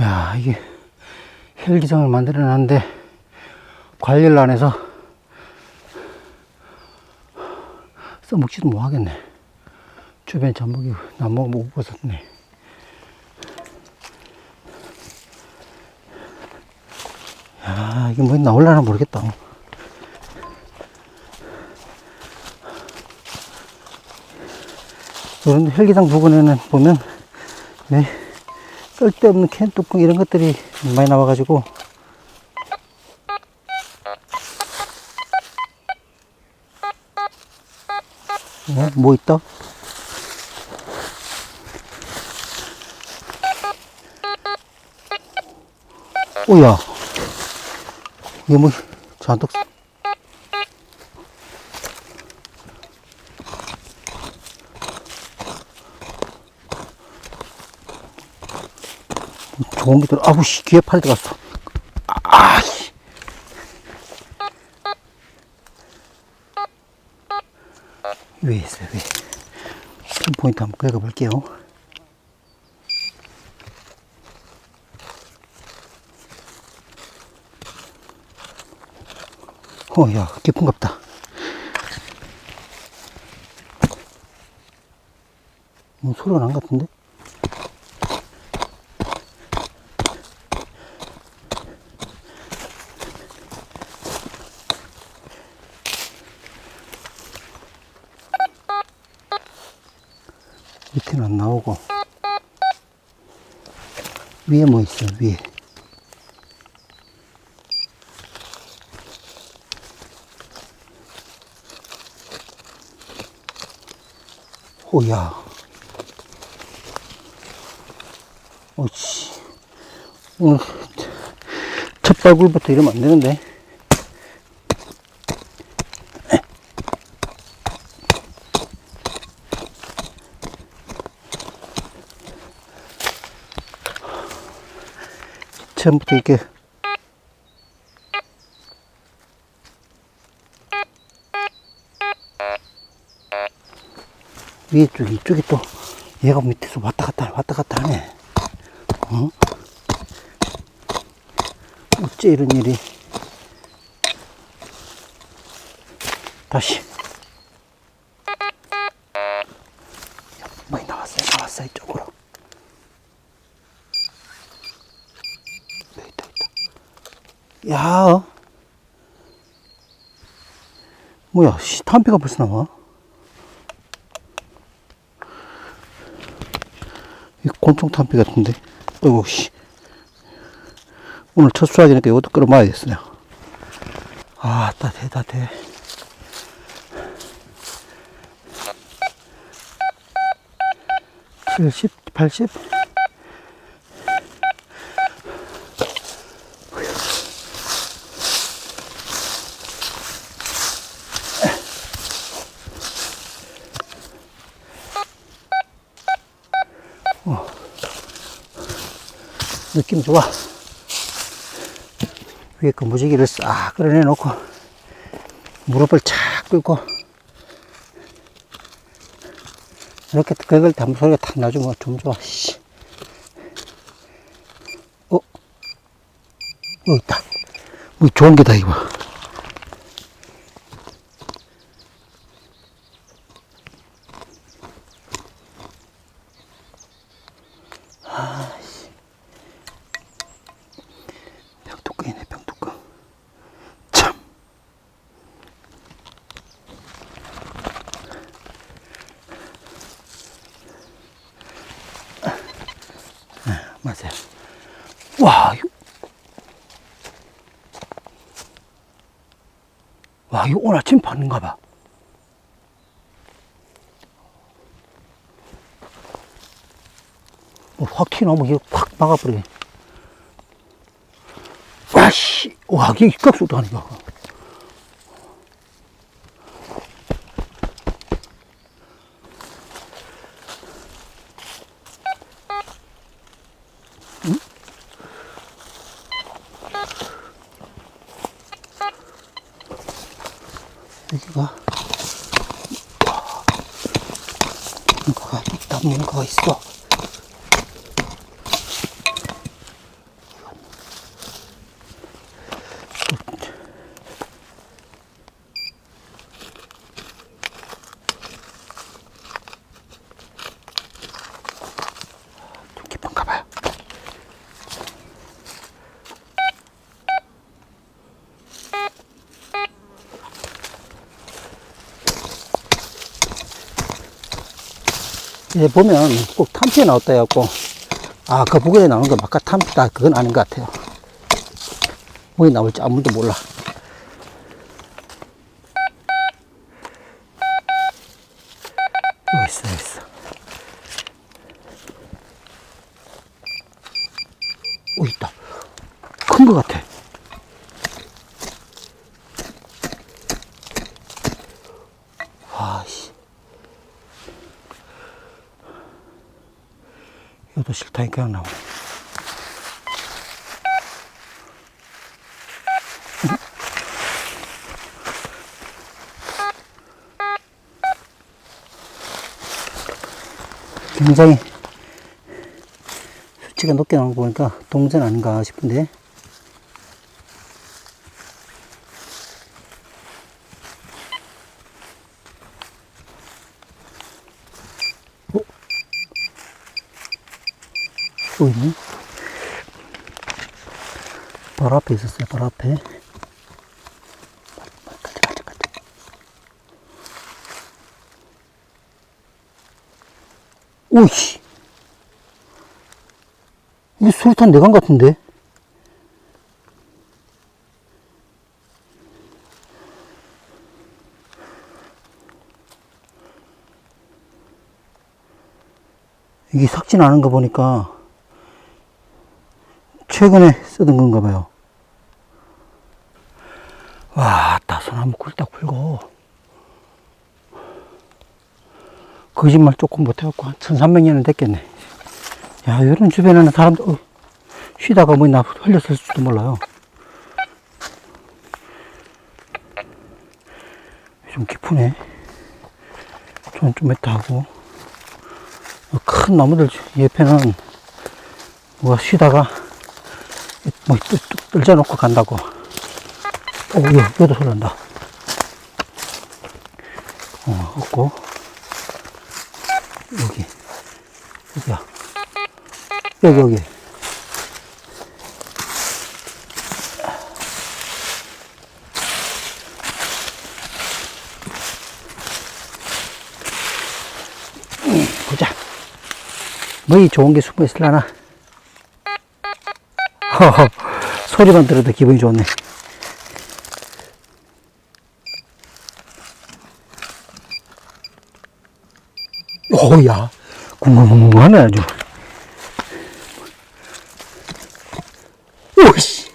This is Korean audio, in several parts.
야, 이게 헬기장을 만들어 놨는데 관리를 안 해서 써먹지도 못 하겠네. 주변 전복이 나무가 못 벗었네. 야, 이게 뭐 나올라나 모르겠다. 이런 헬기장 부근에는 보면, 네, 쓸데없는 캔 뚜껑 이런 것들이 많이 나와가지고, 네, 뭐 있다? 오야, 이게 뭐, 잔뜩, 게 들어, 아우, 씨, 귀에 팔 들어갔어. 아, 씨. 위에 있어요, 위에. 핀포인트 한번 긁어 볼게요. 어, 야, 깊은갑다. 뭐 소리가 난 것 같은데? 안 나오고. 위에 뭐 있어 위에. 오야. 오치 오늘 첫 발굴부터 이러면 안 되는데 처음부터 이렇게. 위에 쪽 이쪽이 또 얘가 밑에서 왔다 갔다 왔다 갔다 하네. 어? 어째 이런 일이? 다시 야, 뭐야, 씨, 탄피가 벌써 나와? 이 곤충 탄피 같은데? 어이구, 씨. 오늘 첫 수확이니까 이것도 끌어마야겠어요. 아, 따대, 따대. 70, 80? 느낌 좋아. 위에 그 무지개를 싹 끌어내 놓고, 무릎을 착 꿇고, 이렇게 그걸 담 소리가 탁 나주면 좀 좋아, 씨. 어? 여기 있다. 뭐 좋은 게다, 이거. 병뚜껑이네, 병뚜껑. 참. 아, 맞아요. 와, 이거. 와, 이거 오늘 아침 봤는가 봐. 뭐확 튀어나오면 이거 확 막아버리네. 와씨, 와, 이게 입각수도 아니야. 여기가, 뭔가가 있다, 뭔가가 있어. 이제 보면 꼭 탐피에 나왔다 해갖고, 아, 그 부근에 나오는 거 막가 탐피다. 그건 아닌 것 같아요. 뭐에 나올지 아무도 몰라. 여기 있어, 여기 있어. 오, 있다. 큰 것 같아. 아씨. 이것도 싫다니 그냥 나오네. 굉장히 수치가 높게 나온 거 보니까 동전 아닌가 싶은데 또 있네 바로 앞에 있었어요 바로 앞에. 오이씨. 이거 수류탄 내간 같은데? 이게 삭진 않은 거 보니까 최근에 쓰던 건가 봐요. 와, 따소나무 굴딱 풀고. 거짓말 조금 못해갖고 한 1300년은 됐겠네. 야, 이런 주변에는 사람들, 어, 쉬다가 뭐나 흘렸을지도 몰라요. 좀 깊으네. 좀, 좀 했다고. 큰 나무들 옆에는 뭐가 쉬다가 뭐 떨져놓고 간다고. 오, 여, 여기도 소리 난다. 어, 없고. 여기. 여기야. 여기, 여기. 음, 보자. 뭐이 좋은 게 숨어 있을라나? 허허, 소리만 들어도 기분이 좋네. 오야, 궁금궁금하네 아주. 오씨.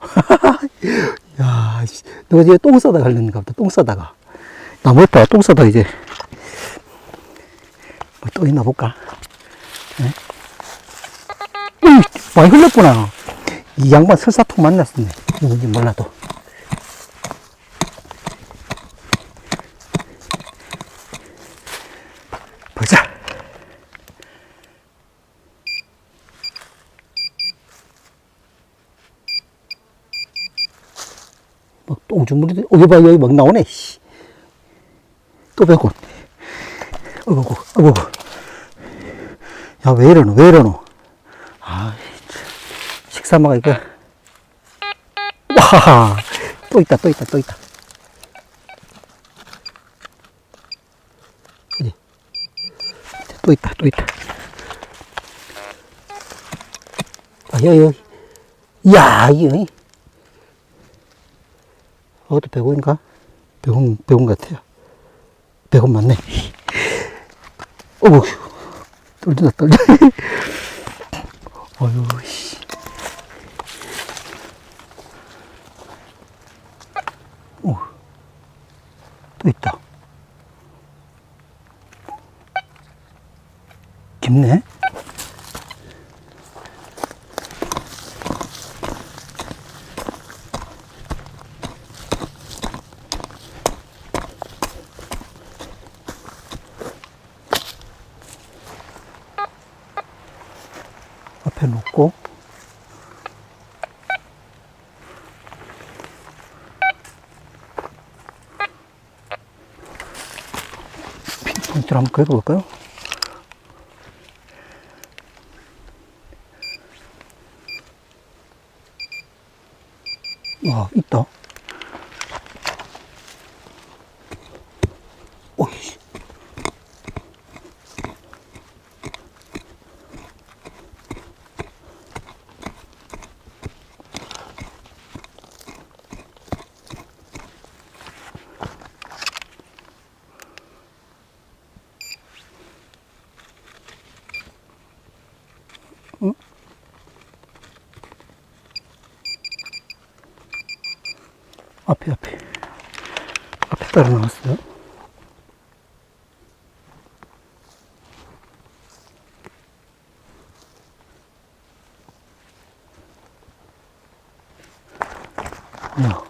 야, 씨. 너 이제 똥 싸다 갈렸는가 보다. 똥 싸다가. 나무 옆에 똥 싸다 이제. 뭐 또 있나 볼까? 네? 음, 많이 흘렸구나. 이 양반 설사통 만났었네. 누군지 몰라도. 보자. 막 똥주물이, 어, 여기 봐, 여기 막 나오네, 씨. 또 배고. 어이구, 어이구. 야, 왜 이러노, 왜 이러노. 아, 식사마가 이거. 와, 또 있다, 또 있다, 또 있다. 어디? 또 있다, 또 있다. 아, 여기, 여기. 이야, 이거. 어것도 백원인가? 백원, 백원 같아요. 백원 맞네. 어우, 떨린다, 떨려. 어휴, 씨. 오, 또 있다. 깊네? 앞에 놓고 핀포인트를 한번 긁어볼까요? 와, 있다. 앞에, 앞에. 앞에 따라 나왔어요. 야.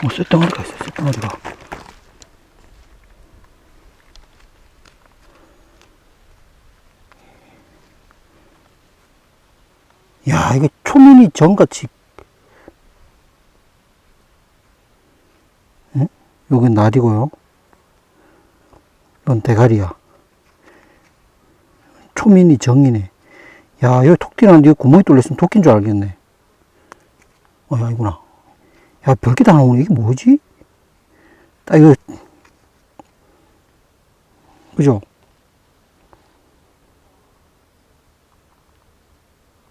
저거 쇳덩어리가 있어, 쇳덩어리가. 야, 이게 초민이 전같이. 응? 여긴 나디고요. 넌 대가리야. 초민이 정이네. 야, 여기 톡 여기 구멍이 뚫렸으면 토끼인 줄 알겠네. 어, 야, 이구나. 야, 별게 다 나오네. 이게 뭐지? 딱 이거, 그죠?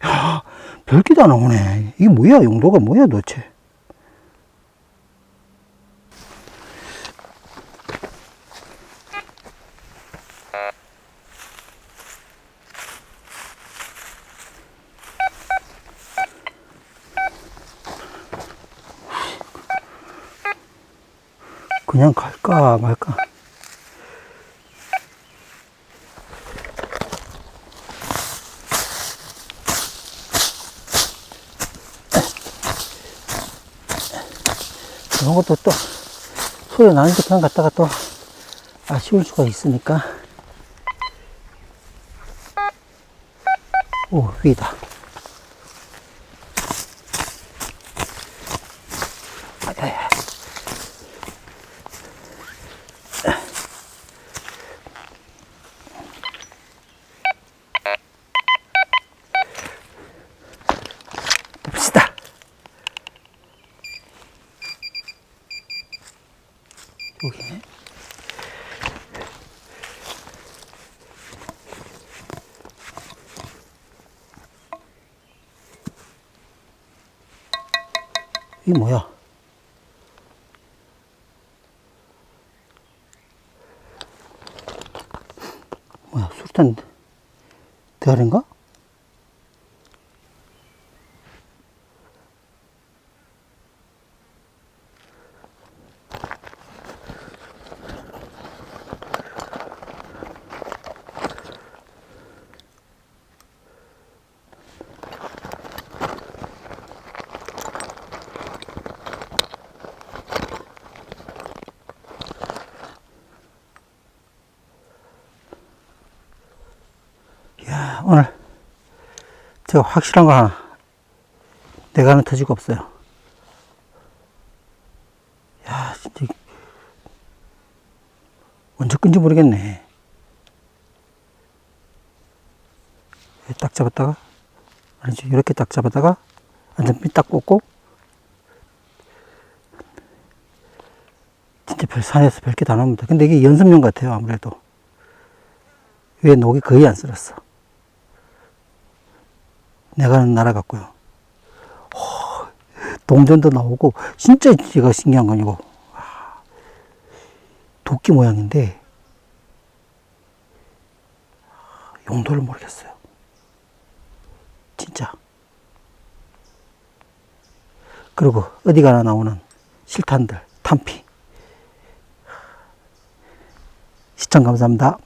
야, 별게 다 나오네. 이게 뭐야? 용도가 뭐야, 도대체? 그냥 갈까 말까? 이런 것도 또 소리 나는데 그냥 갔다가 또 아쉬울 수가 있으니까 오 위다 이 뭐야? 뭐야, 수류탄 대가리인가? 야, 오늘 제가 확실한 거 하나 내가 하는 터지가 없어요. 야, 진짜 언제 끈지 모르겠네. 딱 잡았다가 아니지 이렇게 딱 잡았다가 안전핀 딱 꽂고 진짜 별 산에서 별게 다 나옵니다. 근데 이게 연습용 같아요 아무래도 위에 녹이 거의 안 쓸었어. 내가 하는 나라 같고요. 호, 동전도 나오고 진짜 제가 신기한 건 이거 와, 도끼 모양인데 용도를 모르겠어요. 진짜. 그리고 어디 가나 나오는 실탄들, 탄피. 시청 감사합니다.